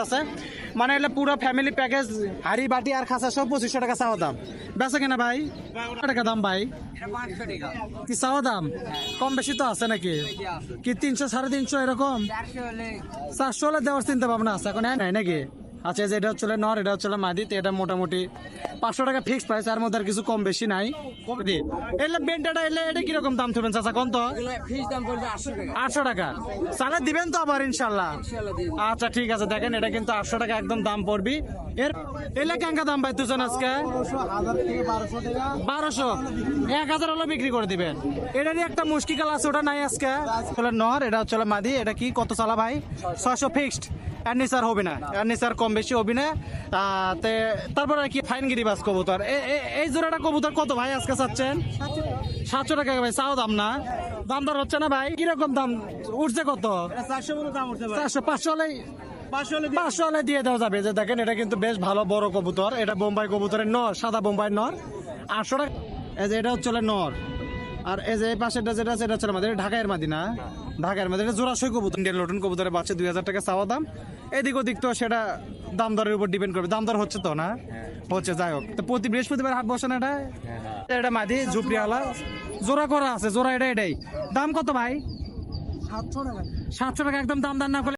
আছে? মানে হলে পুরো ফ্যামিলি প্যাকেজ হাড়ি, বাটি আর খাসা সব পঁচিশশো টাকা চাওয়া দাম। বেচা কেনা ভাই? টাকা দাম ভাই। কি চাওয়া দাম? কম বেশি তো আছে নাকি? কি তিনশো, সাড়ে তিনশো এরকম? চারশো হলে দেওয়ার চিন্তা ভাবনা আছে, এখন নাই নাকি? আচ্ছা যে এটা হচ্ছে নর এটা হচ্ছে মাদি তো এটা মোটামুটি পাঁচশো টাকা ফিক্স প্রাইস আর মধ্যে আর কিছু কম বেশি নাই। এলে বেন্টাটা এলে এটা কীরকম দাম থাকবেন চাচা কোন তো? আটশো টাকা। চালে দিবেন তো আবার ইনশাল্লাহ। আচ্ছা ঠিক আছে দেখেন এটা কিন্তু আটশো টাকা একদম দাম পড়বি। এর এলে কেঙ্কা দাম পাই তুজন আজকে? বারোশো। এক হাজার হলে বিক্রি করে দিবেন। এটা নিয়ে একটা মুশকিল আছে ওটা নাই আজকে। নর এটা হচ্ছে মাদি এটা কি কত চালা ভাই? ছয়শো ফিক্সড আর হবে না। আর কম বেশি হবে না। তে তারপরে আর কি ফাইন গিরিবাস কবুতর। এই জোড়াটা কবুতর কত ভাই আজকে চাচ্ছেন? সাতশো টাকা ভাই চাও দাম না? দাম দর হচ্ছে না ভাই? কীরকম দাম? উঠছে কত? চারশো পাঁচশো হলেই পাঁচশো হলে দিয়ে দেওয়া যাবে। যে দেখেন এটা কিন্তু বেশ ভালো বড় কবুতর। এটা বোম্বাই কবুতরের নর সাদা বোম্বাই নর। আটশো টাকা এই যে এটা হচ্ছে নর। আর এই যে এই পাশেরটা যেটা আছে এটা হচ্ছে আমাদের ঢাকায়ের মাদিনা। ঢাকায়ের মাদি এটা জোড়াশই কবুতর ইন্ডিয়ান লটন কবুতরের বাচ্চা দুই হাজার টাকা চাওয়া দাম। এদিক ওদিক তো সেটা দাম দরের উপর ডিপেন্ড করবে। দাম দর হচ্ছে তো না? হচ্ছে যাই হোক। তো প্রতি বৃহস্পতিবার হাট বসে না এটা? এটা মাদি ঝুপড়িওয়ালা। জোড়া করা আছে জোড়া এটা এটাই। দাম কত ভাই? সাতশো টাকা। সাতশো টাকা একদম দাম দাম না করলে